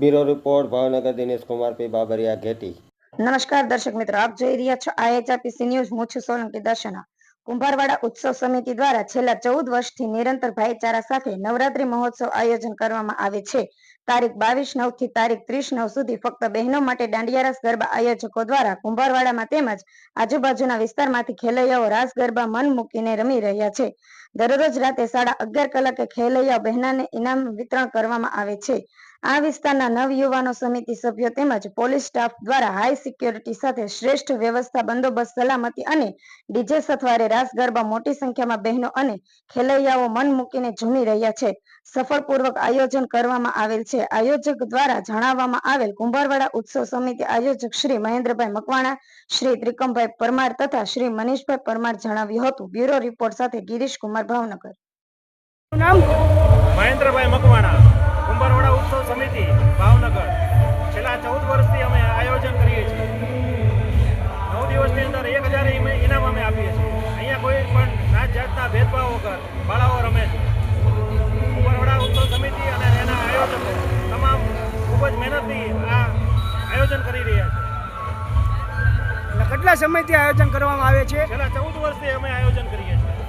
Bureau report, Bhavnagar Dinesh Kumar P Babariya Gheti. નમસ્કાર દર્શક મિત્રો, આપ જોઈ રહ્યા છો આઈએચઆરપીસી ન્યૂઝ. હું છું સોલંકી દર્શના. કુંભારવાડા ઉત્સવ સમિતિ દ્વારા છેલ્લા ચૌદ વર્ષથી નિરંતર ભાઈચારા સાથે નવરાત્રી મહોત્સવ આયોજન કરવામાં આવે છે. તારીખ બાવીસ નવથી તારીખ ત્રીસ નવ સુધી ફક્ત બહેનો માટે દાંડિયા ગરબા આયોજકો દ્વારા કુંભારવાડામાં તેમજ આજુબાજુના વિસ્તારમાંથી ખેલૈયાઓ રાસ ગરબા મન મૂકીને રમી રહ્યા છે. દરરોજ રાતે સાડા અગિયાર કલાકે ખેલૈયા બહેનાને ઇનામ વિતરણ કરવામાં આવે છે. આ વિસ્તારના નવયુવાનો સમિતિ સભ્યો તેમજ પોલીસ સ્ટાફ દ્વારા હાઈ સિક્યોરિટી સાથે શ્રેષ્ઠ વ્યવસ્થા, બંદોબસ્ત, સલામતી અને ડીજે સથવારે રાસ ગરબા મોટી સંખ્યામાં બહેનો અને ખેલૈયાઓ મન મૂકીને ઝૂમી રહ્યા છે. સફળપૂર્વક આયોજન કરવામાં આવેલ છે. આયોજક દ્વારા જણાવવામાં આવેલ કુંભારવાડા ઉત્સવ સમિતિ આયોજક શ્રી મહેન્દ્રભાઈ મકવાણા શ્રી ત્રિકમભાઈ પરમાર તથા શ્રી મનીષભાઈ પરમાર જણાવ્યું હતું. બ્યુરો રિપોર્ટ સાથે ગિરીશ કુમાર ભાવનગર. નામ મહેન્દ્રભાઈ મકવાણા કુંભારવાડા ઉત્સવ સમિતિ ભાવનગર. છેલ્લા ચૌદ વર્ષથી અમે આયોજન કરીએ છીએ. નવ દિવસની અંદર એક હજાર ઇનામ અમે આપીએ છીએ. અહીંયા કોઈ પણ નાત જાતના ભેદભાવ વગર બાળાઓ કેટલા સમયથી આયોજન કરવામાં આવે છે? છેલ્લા ચૌદ વર્ષથી અમે આયોજન કરીએ છીએ.